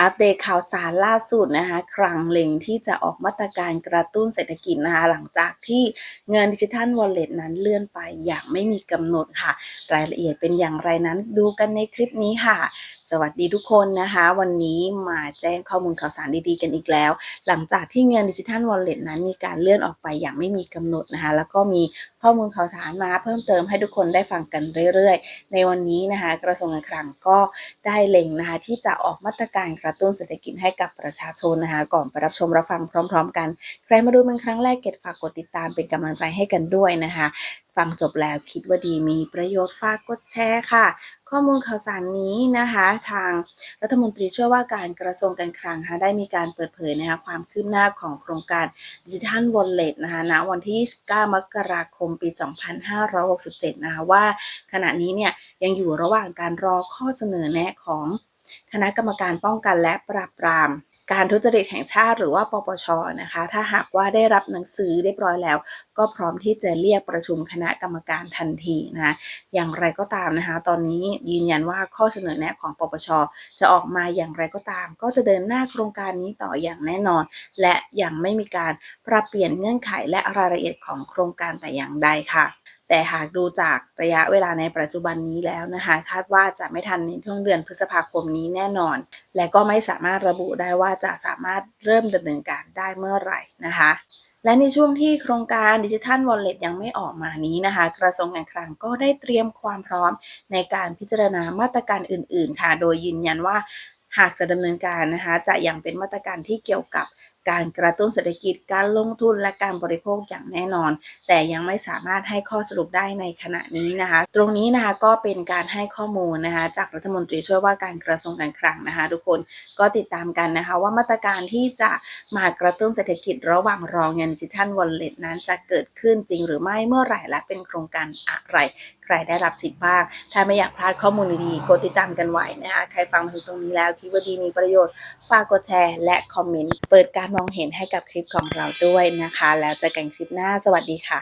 อัปเดตข่าวสารล่าสุดนะคะ ครั้งเล็งที่จะออกมาตรการกระตุ้นเศรษฐกิจนะคะ หลังจากที่เงินดิจิทัลวอลเล็ตนั้นเลื่อนไปอย่างไม่มีกำหนดค่ะ รายละเอียดเป็นอย่างไรนั้นดูกันในคลิปนี้ค่ะ สวัสดีทุกคนนะคะ วันนี้มาแจ้งข้อมูลข่าวสารดีๆกันอีกแล้ว หลังจากที่เงินดิจิทัลวอลเล็ตนั้นมีการเลื่อนออกไปอย่างไม่มีกำหนดนะคะ แล้วก็มีข้อมูลข่าวสารมาเพิ่มเติมให้ทุกคนได้ฟังกันเรื่อยๆ ในวันนี้นะคะกระทรวงการคลังก็ได้เล็งนะคะที่จะออกมาตรการกระตุ้นเศรษฐกิจให้กับประชาชนนะคะก่อนไปรับชมรับฟังพร้อม ๆ กัน ใครมาดูเป็นครั้งแรกเกดฝากกดติดตามเป็นกำลังใจให้กันด้วยนะคะ ฟังจบแล้วคิดว่าดีมีประโยชน์ฝากกดแชร์ค่ะ ข้อมูลข่าวสารนี้นะคะ ทางรัฐมนตรีช่วยว่าการกระทรวงการคลังะะได้มีการเปิดเผยนะคะความคืบหน้าของโครงการดิจิทัลวอลเล็ตนะคะณวันที่ 29 มกราคมปี 2567 นะคะว่าขณะนี้เนี่ยยังอยู่ระหว่างการรอข้อเสนอแนะของ คณะกรรมการป้องกันและปราบปราม การทุจริตแห่งชาติหรือว่าปปชนะคะ ถ้าหากว่าได้รับหนังสือเรียบร้อยแล้ว ก็พร้อมที่จะเรียกประชุมคณะกรรมการทันทีนะคะอย่างไรก็ตามนะคะ ตอนนี้ยืนยันว่าข้อเสนอแนะของปปชจะออกมาอย่างไรก็ตาม ก็จะเดินหน้าโครงการนี้ต่ออย่างแน่นอน และยังไม่มีการปรับเปลี่ยนเงื่อนไขและรายละเอียดของโครงการแต่อย่างใดค่ะ แต่หากดูจากระยะเวลาในปัจจุบันนี้แล้วนะคะคาดว่าจะไม่ทันในช่วงเดือนพฤษภาคมนี้แน่นอน และก็ไม่สามารถระบุได้ว่าจะสามารถเริ่มดำเนินการได้เมื่อไหร่นะคะและในช่วงที่โครงการดิจิทัลวอลเล็ตยังไม่ออกมานี้นะคะ กระทรวงการคลังก็ได้เตรียมความพร้อมในการพิจารณามาตรการอื่น ๆ ค่ะ โดยยืนยันว่าหากจะดำเนินการนะคะ จะยังเป็นมาตรการที่เกี่ยวกับ การกระตุ้นเศรษฐกิจการลงทุนและการบริโภคอย่างแน่นอน แต่ยังไม่สามารถให้ข้อสรุปได้ในขณะนี้นะคะ ตรงนี้นะคะก็เป็นการให้ข้อมูลนะคะจากรัฐมนตรีช่วยว่าการกระทรวงการคลังนะคะ ทุกคนก็ติดตามกันนะคะว่ามาตรการที่จะมากระตุ้นเศรษฐกิจระหว่างรอเงินดิจิทัลวอลเล็ตนั้นจะเกิดขึ้นจริงหรือไม่เมื่อไหร่และเป็นโครงการอะไร ใครได้รับสิทธิ์บ้าง ถ้าไม่อยากพลาดข้อมูลดีๆกดติดตามกันไว้นะคะใครฟังมาถึงตรงนี้แล้วคิดว่าดีมีประโยชน์ฝากกดแชร์และคอมเมนต์เปิดการมองเห็นให้กับคลิปของเราด้วยนะคะ แล้วเจอกันคลิปหน้าสวัสดีค่ะ